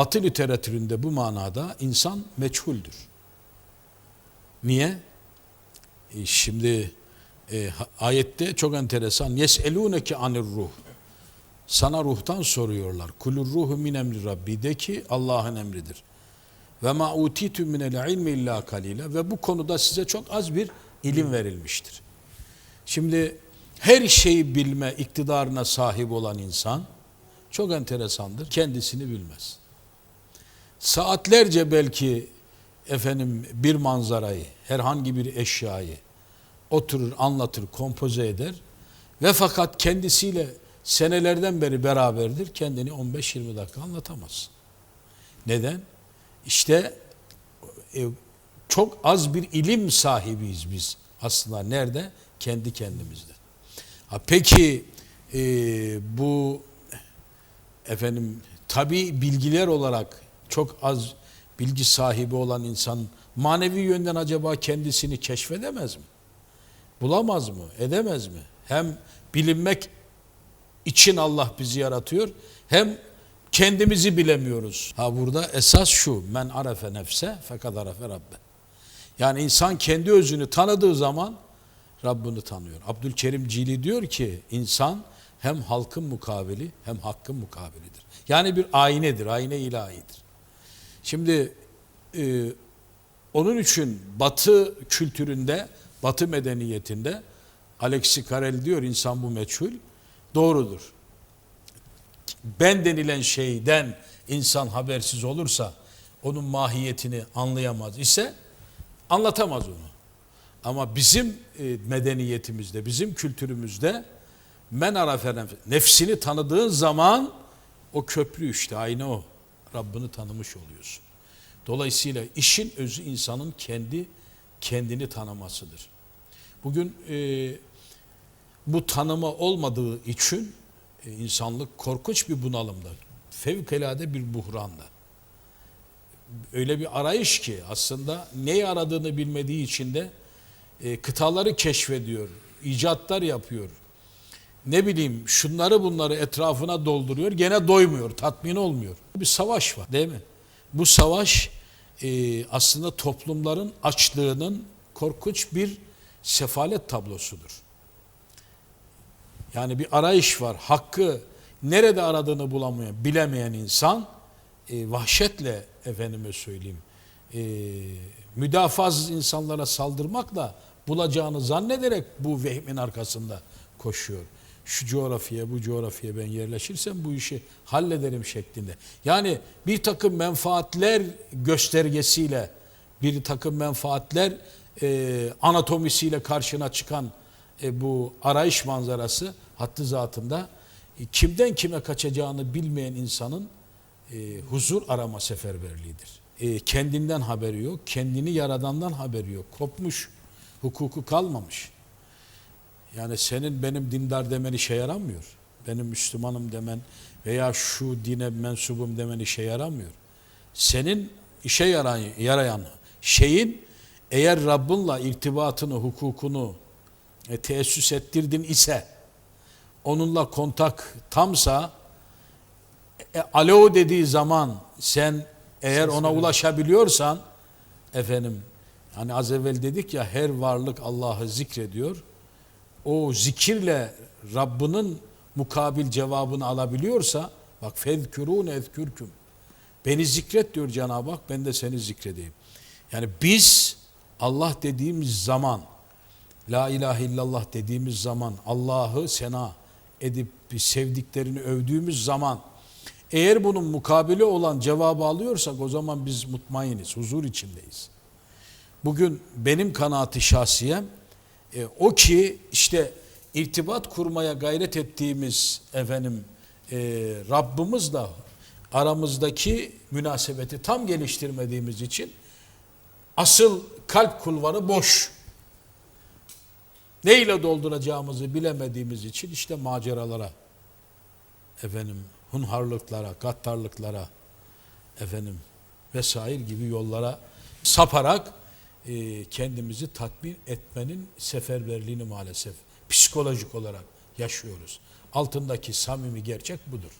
Batı literatüründe bu manada insan meçhuldür. Niye? E, şimdi e, ayette çok enteresan. Yeselûneke anir ruh. Sana ruhtan soruyorlar. Kulur ruhu min emri rabbi. De ki Allah'ın emridir. Ve ma utitu minel ilmi illa kalila. Ve bu konuda size çok az bir ilim verilmiştir. Şimdi her şeyi bilme iktidarına sahip olan insan çok enteresandır. Kendisini bilmez. Saatlerce belki efendim bir manzarayı, herhangi bir eşyayı oturur, anlatır, kompoze eder ve fakat kendisiyle senelerden beri beraberdir. Kendini 15-20 dakika anlatamaz. Neden? İşte e, çok az bir ilim sahibiyiz biz aslında. Nerede? Kendi kendimizde. Ha, peki e, bu efendim tabi bilgiler olarak çok az bilgi sahibi olan insan manevi yönden acaba kendisini keşfedemez mi? Bulamaz mı? Edemez mi? Hem bilinmek için Allah bizi yaratıyor hem kendimizi bilemiyoruz. Ha burada esas şu men arefe nefse fakat arefe rabbe. Yani insan kendi özünü tanıdığı zaman Rabbini tanıyor. Abdülkerim Cili diyor ki insan hem halkın mukabili hem hakkın mukabilidir. Yani bir aynedir, ayne ilahidir. Şimdi e, onun için Batı kültüründe, Batı medeniyetinde Alexi Carrel diyor insan bu meçhul doğrudur. Ben denilen şeyden insan habersiz olursa onun mahiyetini anlayamaz ise anlatamaz onu. Ama bizim e, medeniyetimizde, bizim kültürümüzde men arafe nef- nefsini tanıdığın zaman o köprü işte aynı o. Rabbini tanımış oluyorsun. Dolayısıyla işin özü insanın kendi kendini tanımasıdır. Bugün e, bu tanıma olmadığı için e, insanlık korkunç bir bunalımda, fevkalade bir buhranda. Öyle bir arayış ki aslında neyi aradığını bilmediği için de e, kıtaları keşfediyor, icatlar yapıyor. Ne bileyim şunları bunları etrafına dolduruyor, gene doymuyor, tatmin olmuyor. Bir savaş var değil mi? Bu savaş e, aslında toplumların açlığının korkunç bir sefalet tablosudur. Yani bir arayış var. Hakkı nerede aradığını bulamayan, bilemeyen insan e, vahşetle efendime söyleyeyim e, müdafasız insanlara saldırmakla bulacağını zannederek bu vehmin arkasında koşuyor. Şu coğrafyaya bu coğrafyaya ben yerleşirsem bu işi hallederim şeklinde. Yani bir takım menfaatler göstergesiyle bir takım menfaatler e, anatomisiyle karşına çıkan e, bu arayış manzarası hattı zatında e, kimden kime kaçacağını bilmeyen insanın e, huzur arama seferberliğidir. E, kendinden haberi yok, kendini yaradandan haberi yok. Kopmuş, hukuku kalmamış. Yani senin benim dindar demen işe yaramıyor. Benim Müslümanım demen veya şu dine mensubum demen işe yaramıyor. Senin işe yarayan, yarayan şeyin eğer Rabbinle irtibatını, hukukunu e, teessüs ettirdin ise onunla kontak tamsa e, alo dediği zaman sen eğer ona ulaşabiliyorsan efendim hani az evvel dedik ya her varlık Allah'ı zikrediyor. O zikirle Rabbinin mukabil cevabını alabiliyorsa bak fezkürûne ezkürküm. Beni zikret diyor Cenab-ı Hak ben de seni zikredeyim. Yani biz Allah dediğimiz zaman La ilahe illallah dediğimiz zaman Allah'ı sena edip sevdiklerini övdüğümüz zaman eğer bunun mukabili olan cevabı alıyorsak o zaman biz mutmainiz, huzur içindeyiz. Bugün benim kanaati şahsiyem e, o ki işte irtibat kurmaya gayret ettiğimiz efendim e, Rabbimizle aramızdaki münasebeti tam geliştirmediğimiz için asıl kalp kulvarı boş. Neyle dolduracağımızı bilemediğimiz için işte maceralara, efendim hunharlıklara, gaddarlıklara, efendim vesaire gibi yollara saparak e, kendimizi tatmin etmenin seferberliğini maalesef psikolojik olarak yaşıyoruz. Altındaki samimi gerçek budur.